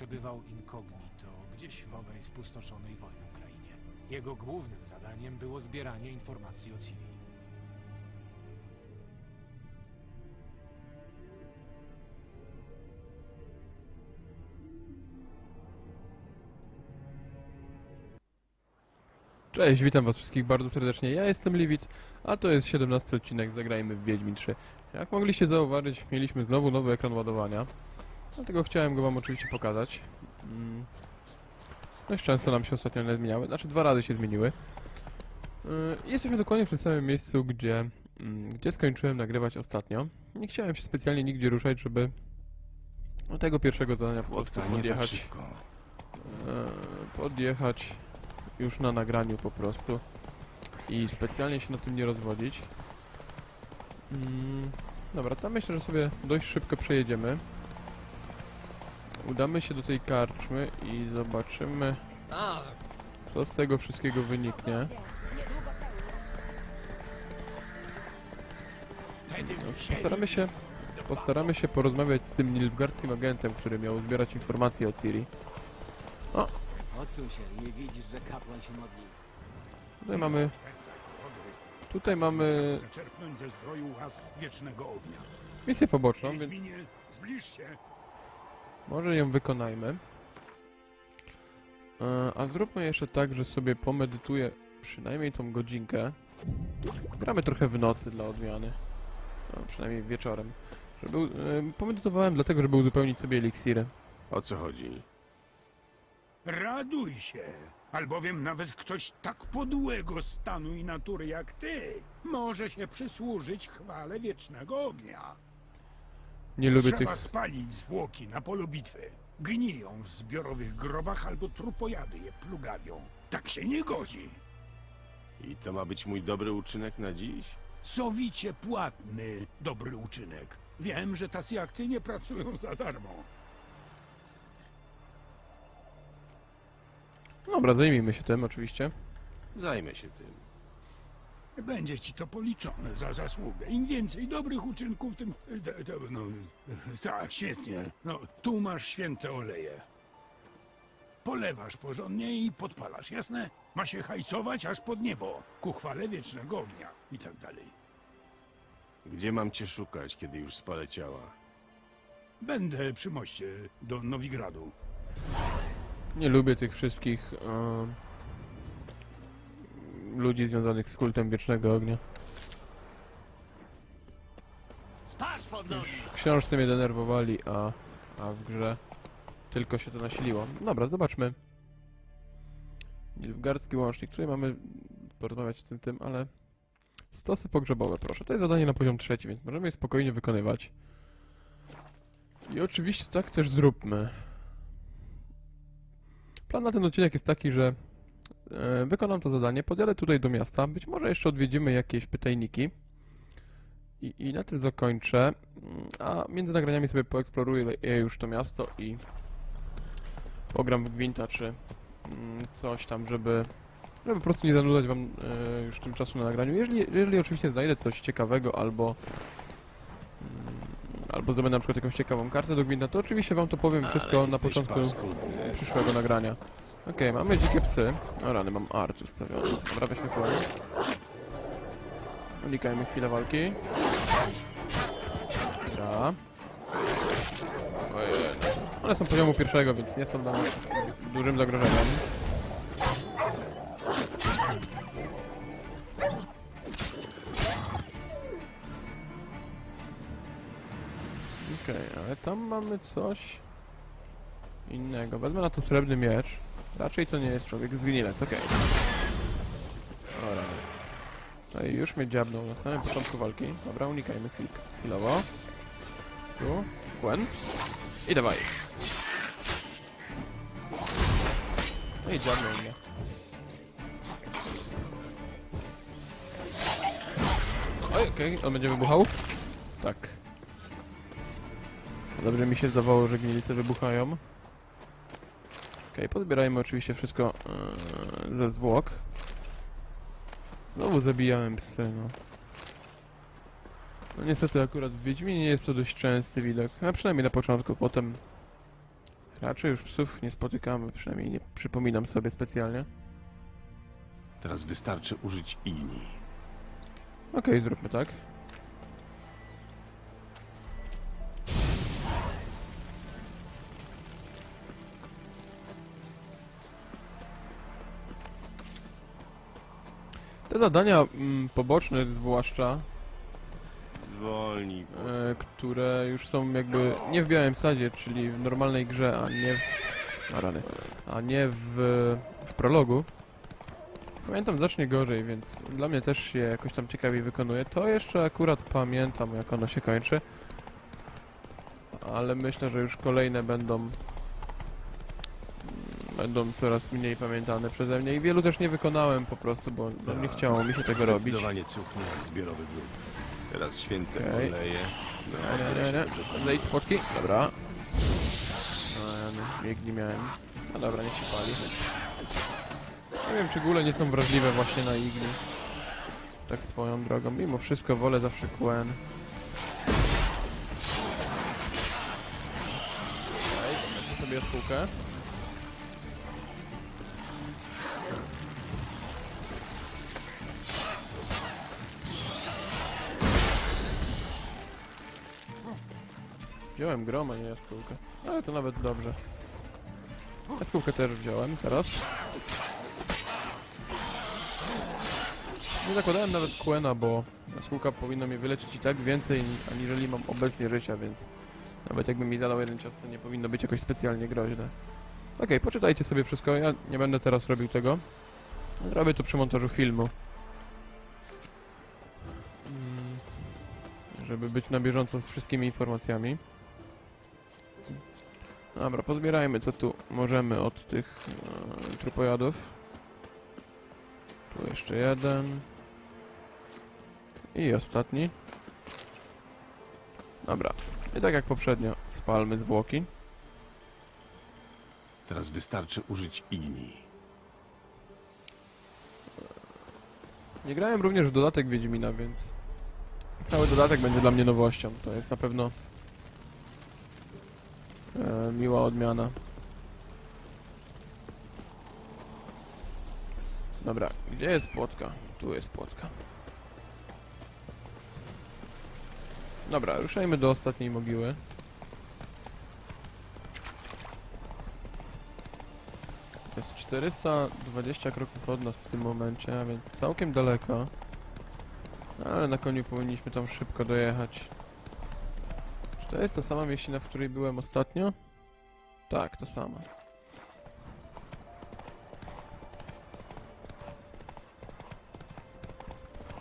przebywał incognito gdzieś w owej spustoszonej wojną krainie. Jego głównym zadaniem było zbieranie informacji o Ciri. Cześć, witam was wszystkich bardzo serdecznie. Ja jestem Liwit, a to jest 17 odcinek Zagrajmy w Wiedźmin 3. Jak mogliście zauważyć, mieliśmy znowu nowy ekran ładowania. Dlatego chciałem go wam oczywiście pokazać. Mm. Dość często nam się ostatnio nie zmieniały, znaczy dwa razy się zmieniły. Yy, Jesteśmy dokładnie w tym samym miejscu, gdzie, mm, gdzie skończyłem nagrywać ostatnio. Nie chciałem się specjalnie nigdzie ruszać, żeby do tego pierwszego zadania po prostu nie tak podjechać. szybko. e, podjechać już na nagraniu po prostu i specjalnie się na tym nie rozwodzić. Mm, dobra, tam myślę, że sobie dość szybko przejedziemy. Udamy się do tej karczmy i zobaczymy, co z tego wszystkiego wyniknie. Postaramy się, postaramy się porozmawiać z tym nilfgaardzkim agentem, który miał zbierać informacje o Ciri. Odsuń się, nie widzisz, że kapłan się modli. Tutaj mamy, tutaj mamy Zaczerpnąć ze zdroju łask wiecznego ognia. misję poboczną, więc Wiedźminie, zbliż się. Może ją wykonajmy. E, A zróbmy jeszcze tak, że sobie pomedytuję przynajmniej tą godzinkę. Gramy trochę w nocy dla odmiany. No, przynajmniej wieczorem. Żeby, e, pomedytowałem dlatego, żeby uzupełnić sobie eliksiry. O co chodzi? Raduj się, albowiem nawet ktoś tak podłego stanu i natury jak ty może się przysłużyć chwale wiecznego ognia. Nie lubię Trzeba tych... spalić zwłoki na polu bitwy. Gniją w zbiorowych grobach albo trupojady je plugawią. Tak się nie godzi. I to ma być mój dobry uczynek na dziś? Sowicie płatny, dobry uczynek. Wiem, że tacy jak ty nie pracują za darmo. Dobra, zajmijmy się tym oczywiście. Zajmę się tym. Będzie ci to policzone za zasługę. Im więcej dobrych uczynków, tym... te- te- no, tak, świetnie. No, tu masz święte oleje. Polewasz porządnie i podpalasz, jasne? Ma się hajcować aż pod niebo, ku chwale wiecznego ognia i tak dalej. Gdzie mam cię szukać, kiedy już spalę ciała? Będę przy moście do Nowigradu. Nie lubię tych wszystkich e, ludzi związanych z kultem wiecznego ognia. Nogi! W książce mnie denerwowali, a, a w grze tylko się to nasiliło. Dobra, zobaczmy. Nilfgaardzki łącznik. Tutaj mamy porozmawiać z tym, tym, ale... Stosy pogrzebowe, proszę. To jest zadanie na poziom trzeci, więc możemy je spokojnie wykonywać. I oczywiście tak też zróbmy. Plan na ten odcinek jest taki, że wykonam to zadanie, podjadę tutaj do miasta, być może jeszcze odwiedzimy jakieś pytajniki. I, I na tym zakończę. Mm, A między nagraniami sobie poeksploruję je już to miasto i pogram w Gwinta czy mm, coś tam, żeby, żeby po prostu nie zanudzać wam e, już tym czasu na nagraniu. Jeżeli, jeżeli oczywiście znajdę coś ciekawego albo mm, albo zdobędę na przykład jakąś ciekawą kartę do Gwinta, to oczywiście wam to powiem wszystko na początku paskudny. przyszłego nagrania. Okej, mamy dzikie psy. O rany, mam art ustawiony. Dobra, weźmy koń. Unikajmy chwilę walki. Dobra. Ojej. One są poziomu pierwszego, więc nie są dla nas dużym zagrożeniem. Okej, ale tam mamy coś innego. Wezmę na to srebrny miecz. Raczej to nie jest człowiek zgnilec, okej. Dobra. No i już mnie dziabnął na samym początku walki. Dobra, unikajmy chwil, chwilowo. Tu, Gwen. I dawaj. No i dziabnął mnie. Oj, okej, on będzie wybuchał? Tak. Dobrze mi się zdawało, że gnilice wybuchają. Okej, podbierajmy oczywiście wszystko yy, ze zwłok. Znowu zabijałem psy, no. No niestety akurat w Wiedźminie jest to dość częsty widok, a przynajmniej na początku, potem raczej już psów nie spotykamy, przynajmniej nie przypominam sobie specjalnie. Teraz wystarczy użyć igni. Okej, zróbmy tak. Zadania mm, poboczne zwłaszcza, Zwolnij. bo- e, które już są jakby nie w Białym Sadzie, czyli w normalnej grze, a nie w... A rany. A nie w, w prologu. Pamiętam zacznie gorzej, więc dla mnie też się jakoś tam ciekawiej wykonuje. To jeszcze akurat pamiętam, jak ono się kończy. Ale myślę, że już kolejne będą będą coraz mniej pamiętane przeze mnie i wielu też nie wykonałem po prostu, bo no, nie Tak. chciało mi się tego robić. Zdecydowanie cuchnie jak zbiorowy grób. Teraz święte Okej. oleje. Nie, nie, nie, nie. Zejdź z fotki. Dobra. No, ja nie, biegni miałem. No dobra, niech się pali. Nie wiem, czy góle nie są wrażliwe właśnie na igli. Tak swoją drogą. Mimo wszystko wolę zawsze Quen. Okej, weźmy sobie jaskółkę. Wziąłem grom, a nie jaskółkę. Ale to nawet dobrze. Jaskółkę też wziąłem teraz. Nie zakładałem nawet Quena, bo jaskółka powinna mnie wyleczyć i tak więcej, aniżeli mam obecnie życia, więc nawet jakby mi zadał jeden cios, to nie powinno być jakoś specjalnie groźne. Okej, poczytajcie sobie wszystko, ja nie będę teraz robił tego. Robię to przy montażu filmu. Mm, Żeby być na bieżąco z wszystkimi informacjami. Dobra, pozbierajmy co tu możemy od tych e, trupojadów. Tu jeszcze jeden. I ostatni. Dobra. I tak jak poprzednio, spalmy zwłoki. Teraz wystarczy użyć igni. Nie grałem również w dodatek Wiedźmina, więc cały dodatek będzie dla mnie nowością. To jest na pewno e, miła odmiana. Dobra, gdzie jest płotka? Tu jest płotka. Dobra, ruszajmy do ostatniej mogiły. Jest 420 kroków od nas w tym momencie, a więc całkiem daleko. Ale na koniu powinniśmy tam szybko dojechać. To jest ta sama mieścina, w której byłem ostatnio? Tak, to sama.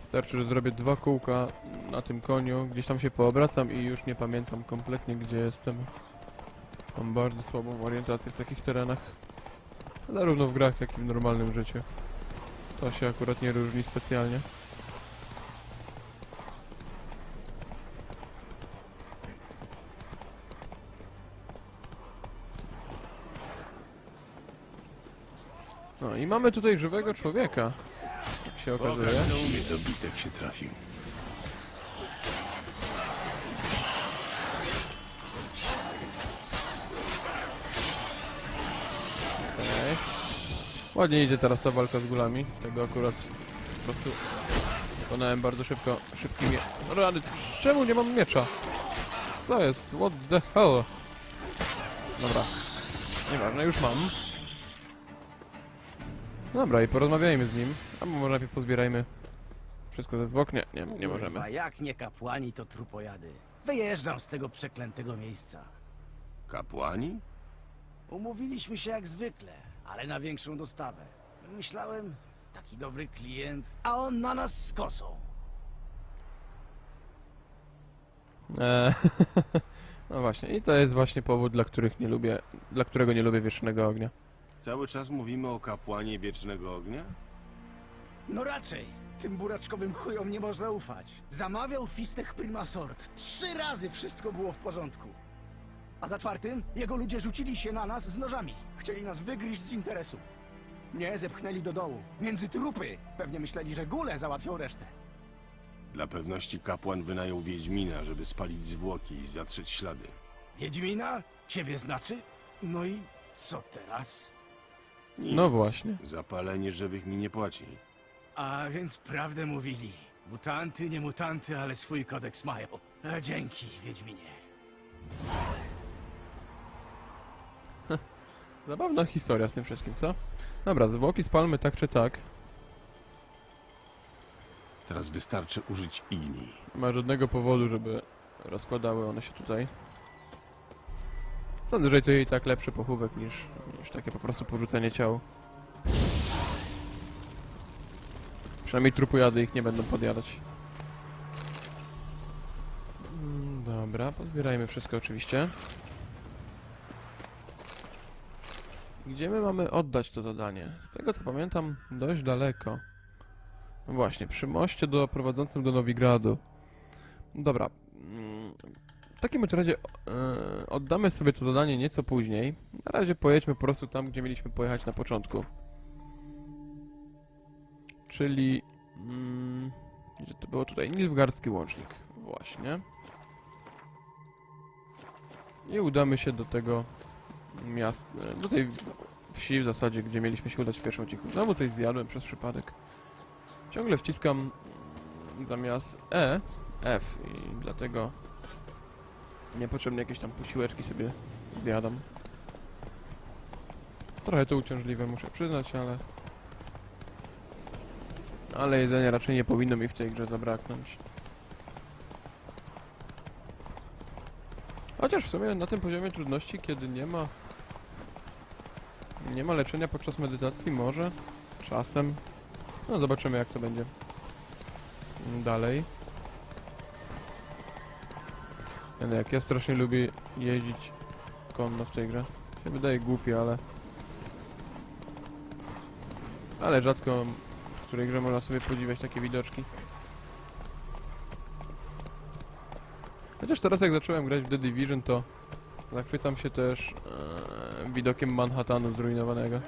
Wystarczy, że zrobię dwa kółka na tym koniu, gdzieś tam się poobracam i już nie pamiętam kompletnie gdzie jestem. Mam bardzo słabą orientację w takich terenach. Zarówno w grach, jak i w normalnym życiu. To się akurat nie różni specjalnie. No i mamy tutaj żywego człowieka, jak się okazuje. Pokaż, co umie dobitek się trafił. Okej. Ładnie idzie teraz ta walka z gulami. Tego akurat po prostu wykonałem bardzo szybko, szybkim mie... Rady, czemu nie mam miecza? Co jest? What the hell? Dobra. Nieważne, już mam. Dobra, i porozmawiajmy z nim. Albo może najpierw pozbierajmy wszystko ze zwłok. Nie, nie, nie możemy. Kurwa, jak nie kapłani, to trupojady. Wyjeżdżam z tego przeklętego miejsca. Kapłani? Umówiliśmy się jak zwykle, ale na większą dostawę. Myślałem, taki dobry klient, a on na nas z kosą. Eee, no właśnie, i to jest właśnie powód, dla których nie lubię, dla którego nie lubię wiecznego ognia. Cały czas mówimy o kapłanie wiecznego ognia? No raczej. Tym buraczkowym chujom nie można ufać. Zamawiał fistech Primasort. Trzy razy wszystko było w porządku. A za czwartym jego ludzie rzucili się na nas z nożami. Chcieli nas wygryźć z interesu. Mnie zepchnęli do dołu. Między trupy. Pewnie myśleli, że góle załatwią resztę. Dla pewności kapłan wynajął Wiedźmina, żeby spalić zwłoki i zatrzeć ślady. Wiedźmina? Ciebie znaczy? No i co teraz? Nic. No właśnie. Zapalenie żywych mi nie płaci. A więc prawdę mówili. Mutanty, nie mutanty, ale swój kodeks mają. A dzięki, Wiedźminie. Zabawna historia z tym wszystkim, co? Dobra, zwłoki spalmy tak czy tak. Teraz wystarczy użyć igni. Nie ma żadnego powodu, żeby rozkładały one się tutaj. Sądzę, że to i tak lepszy pochówek niż, niż takie po prostu porzucenie ciał. Przynajmniej trupujady ich nie będą podjadać. Mm, Dobra, pozbierajmy wszystko oczywiście. Gdzie my mamy oddać to zadanie? Z tego co pamiętam, dość daleko. No właśnie, przy moście do prowadzącym do Nowigradu. Dobra. W takim razie e, oddamy sobie to zadanie nieco później. Na razie pojedźmy po prostu tam, gdzie mieliśmy pojechać na początku. Czyli... Mm, gdzie to było tutaj? Nilfgaardzki łącznik. Właśnie. I udamy się do tego miasta, do tej wsi w zasadzie, gdzie mieliśmy się udać w pierwszą odcinku. Znowu coś zjadłem przez przypadek. Ciągle wciskam mm, zamiast E, F i dlatego niepotrzebnie jakieś tam posiłeczki sobie zjadam. Trochę to uciążliwe, muszę przyznać, ale... Ale jedzenia raczej nie powinno mi w tej grze zabraknąć. Chociaż w sumie na tym poziomie trudności, kiedy nie ma... Nie ma leczenia podczas medytacji, może? Czasem. No zobaczymy jak to będzie. Dalej. No, jak ja strasznie lubię jeździć konno w tej grze. Się wydaje głupie, ale... Ale rzadko w której grze można sobie podziwiać takie widoczki. Chociaż teraz jak zacząłem grać w The Division, to zachwycam się też e, widokiem Manhattanu zrujnowanego.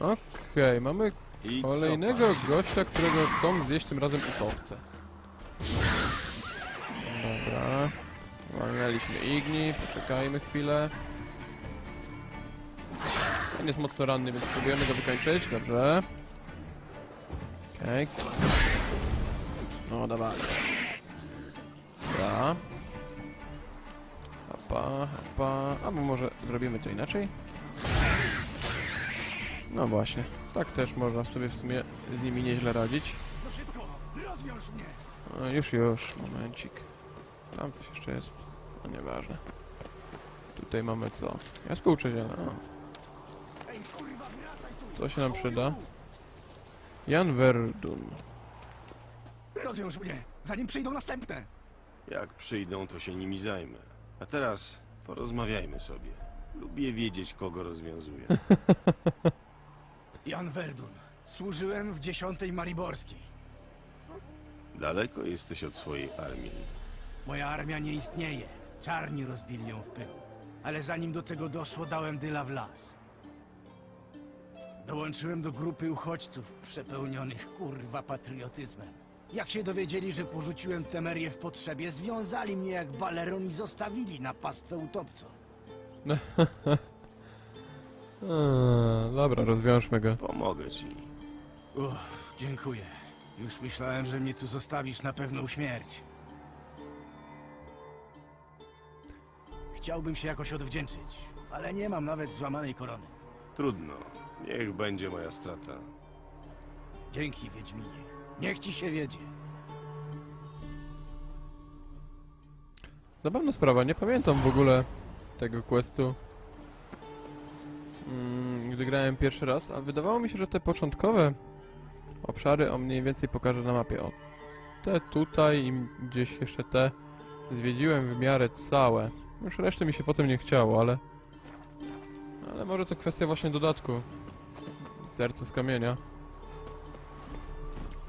Okej, mamy I co, kolejnego gościa, którego chcą zjeść tym razem utowce. Walnęliśmy Igni, poczekajmy chwilę. On jest mocno ranny, więc próbujemy go wykończyć, dobrze. Okej. No, dawaj. Dobra. Hapa, hapa. Albo może zrobimy to inaczej? No właśnie, tak też można sobie w sumie z nimi nieźle radzić. No! No, już, już, momencik. Tam coś jeszcze jest. No nieważne. Tutaj mamy co? Jaskółcze ziele. O, Ej, kurwa, wracaj tu! to się nam przyda. Jan Verdun. Rozwiąż mnie, zanim przyjdą następne! Jak przyjdą, to się nimi zajmę. A teraz porozmawiajmy sobie. Lubię wiedzieć, kogo rozwiązuję. Jan Verdun. Służyłem w dziesiątej Mariborskiej. Daleko jesteś od swojej armii. Moja armia nie istnieje. Czarni rozbili ją w pył. Ale zanim do tego doszło, dałem dyla w las. Dołączyłem do grupy uchodźców przepełnionych kurwa patriotyzmem. Jak się dowiedzieli, że porzuciłem Temerię w potrzebie, związali mnie jak baleron i zostawili na pastwę utopcom. Eee, dobra, rozwiążmy go. Pomogę ci. Uff, dziękuję. Już myślałem, że mnie tu zostawisz na pewną śmierć. Chciałbym się jakoś odwdzięczyć, ale nie mam nawet złamanej korony. Trudno. Niech będzie moja strata. Dzięki, Wiedźminie. Niech ci się wiedzie. Zabawna sprawa, nie pamiętam w ogóle tego questu. Mm, gdy grałem pierwszy raz, a wydawało mi się, że te początkowe obszary on mniej więcej pokaże na mapie. O, te tutaj i gdzieś jeszcze te zwiedziłem w miarę całe. Już reszty mi się potem nie chciało, ale... Ale może to kwestia właśnie dodatku. Serce z kamienia.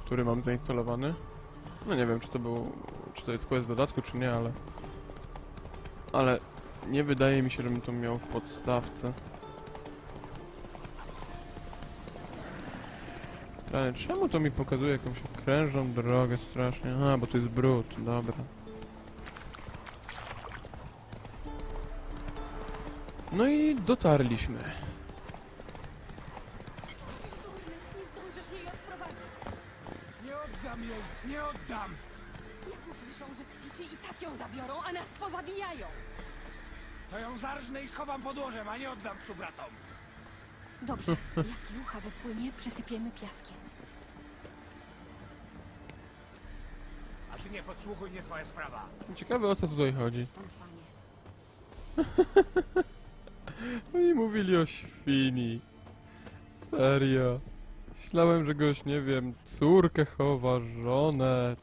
Który mam zainstalowany. No nie wiem, czy to był... czy to jest quest dodatku, czy nie, ale... Ale nie wydaje mi się, żebym to miał w podstawce. strony. Czemu to mi pokazuje jakąś okrężną drogę strasznie? A, bo to jest brud, dobra. No i dotarliśmy. Durny, nie zdążysz jej odprowadzić. Nie oddam jej, nie oddam! Jak usłyszą, że kwiczy i tak ją zabiorą, a nas pozabijają. To ją zarżnę i schowam pod łożem, a nie oddam psu bratom. Dobrze, jak jucha wypłynie, przysypiemy piaskiem. A ty nie podsłuchuj, nie twoja sprawa. Ciekawe o co tutaj chodzi. Stąd, panie. Oni mówili o świni. Serio. Myślałem, że goś, nie wiem, córkę chowa, żonę.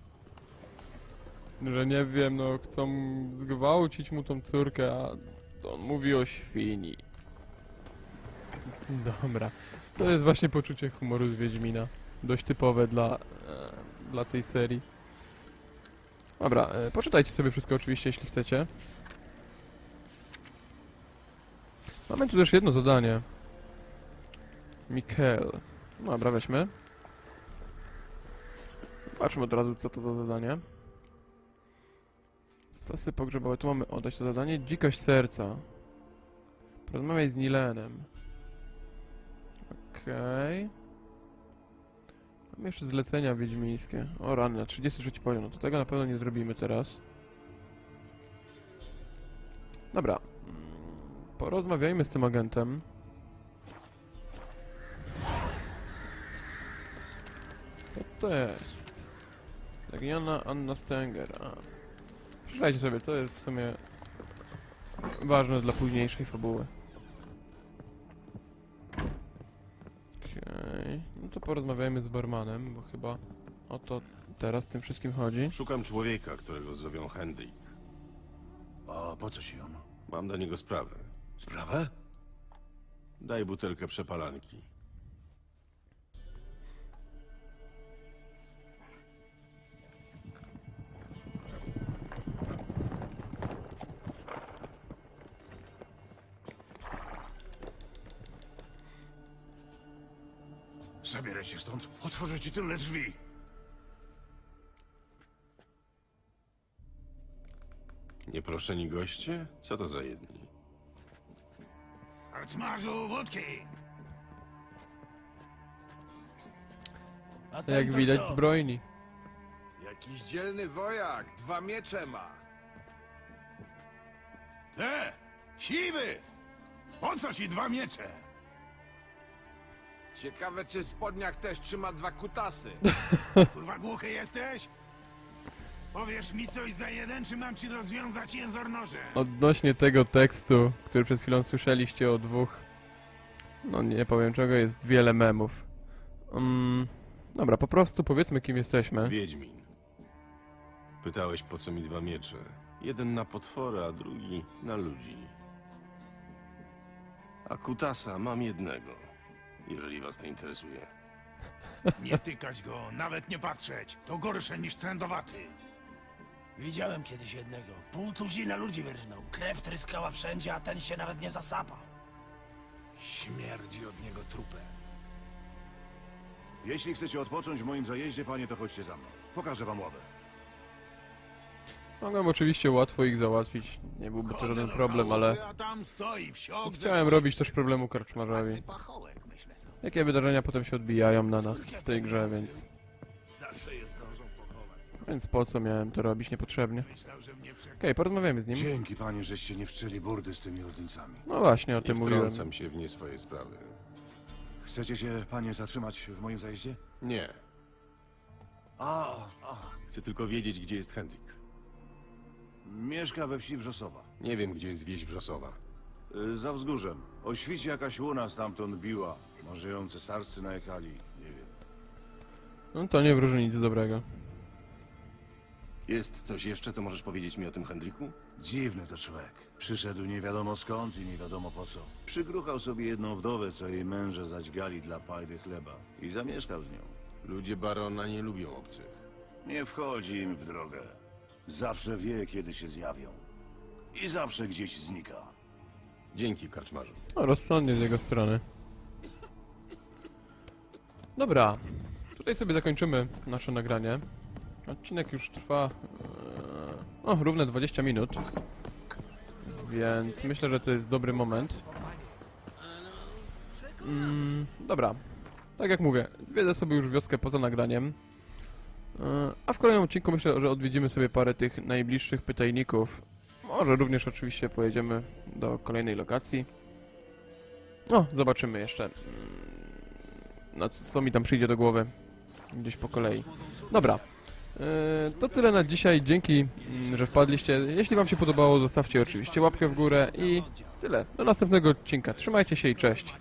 Że nie wiem, no chcą zgwałcić mu tą córkę, a on mówi o świni. Dobra. To jest właśnie poczucie humoru z Wiedźmina. Dość typowe dla, e, dla tej serii. Dobra, e, poczytajcie sobie wszystko oczywiście, jeśli chcecie. Mamy tu też jedno zadanie. Mikkel. Dobra, weźmy. Patrzmy od razu, co to za zadanie. Stosy pogrzebowe. Tu mamy oddać to zadanie. Dzikość serca. Porozmawiaj z Nilenem. Okej. Mamy jeszcze zlecenia wiedźmińskie. O rany, na 33 poziom. No to tego na pewno nie zrobimy teraz. Dobra. Porozmawiajmy z tym agentem. Co to jest? Zaginiona Anna Stenger. Przeczytajcie sobie, to jest w sumie ważne dla późniejszej fabuły. Okej, no to porozmawiajmy z barmanem, bo chyba o to teraz tym wszystkim chodzi. Szukam człowieka, którego zowią Hendrik. A po co ci on? Mam do niego sprawę. Sprawę? Daj butelkę przepalanki. Zabieraj się stąd. Otworzę ci tylne drzwi. Nieproszeni goście? Co to za jedni? Arcmarzu, wódki! A ten Jak to widać kto? zbrojni. Jakiś dzielny wojak, dwa miecze ma. E! Siwy! Po co ci dwa miecze? Ciekawe, czy w spodniach też trzyma dwa kutasy. Kurwa głuchy jesteś? Powiesz mi coś za jeden, czy mam ci rozwiązać jęzor nożem? Odnośnie tego tekstu, który przed chwilą słyszeliście o dwóch, no nie powiem czego, jest wiele memów. Mm, dobra, po prostu powiedzmy kim jesteśmy. Wiedźmin. Pytałeś, po co mi dwa miecze. Jeden na potwory, a drugi na ludzi. A kutasa mam jednego, jeżeli was to interesuje. Nie tykać go, nawet nie patrzeć. To gorsze niż trędowaty. Widziałem kiedyś jednego. Pół tuzina ludzi wyrżnął. Krew tryskała wszędzie, a ten się nawet nie zasapał. Śmierdzi od niego trupem. Jeśli chcecie odpocząć w moim zajeździe, panie, to chodźcie za mną. Pokażę wam ławę. Mogłem oczywiście łatwo ich załatwić, nie byłby to żaden problem, ale A tam stoi wsiok nie chciałem robić też problemu karczmarzowi. pachołek, myślę sobie. Jakie wydarzenia potem się odbijają na nas w tej grze, więc... Zawsze jest pochować. Więc po co miałem to robić niepotrzebnie. Okej, porozmawiamy z nim. Dzięki, panie, żeście nie wszczęli burdy z tymi ordyńcami. No właśnie, o Nie tym mówiłem. wtrącam się w nie swoje sprawy. Chcecie się, panie, zatrzymać w moim zajeździe? Nie. A, a. Chcę tylko wiedzieć, gdzie jest Hendrik. Mieszka we wsi Wrzosowa. Nie wiem, gdzie jest wieś Wrzosowa. Y, Za wzgórzem. O świcie jakaś łuna stamtąd biła. Może ją cesarscy najechali, nie wiem. No to nie wróży nic dobrego. Jest coś jeszcze, co możesz powiedzieć mi o tym Hendriku? Dziwny to człowiek. Przyszedł nie wiadomo skąd i nie wiadomo po co. Przygruchał sobie jedną wdowę, co jej męże zadźgali dla pajdy chleba. I zamieszkał z nią. Ludzie barona nie lubią obcych. Nie wchodzi im w drogę. Zawsze wie, kiedy się zjawią. I zawsze gdzieś znika. Dzięki, karczmarzu. No, rozsądnie z jego strony. Dobra, tutaj sobie zakończymy nasze nagranie. Odcinek już trwa e, o, równe 20 minut. Więc myślę, że to jest dobry moment. Mm, dobra. Tak jak mówię, zwiedzę sobie już wioskę poza nagraniem. E, A w kolejnym odcinku myślę, że odwiedzimy sobie parę tych najbliższych pytajników. Może również oczywiście pojedziemy do kolejnej lokacji. O, zobaczymy jeszcze. mm, Na co, co mi tam przyjdzie do głowy. Gdzieś po kolei. Dobra. E, To tyle na dzisiaj. Dzięki, mm, że wpadliście. Jeśli Wam się podobało, zostawcie oczywiście łapkę w górę i tyle. Do następnego odcinka. Trzymajcie się i cześć.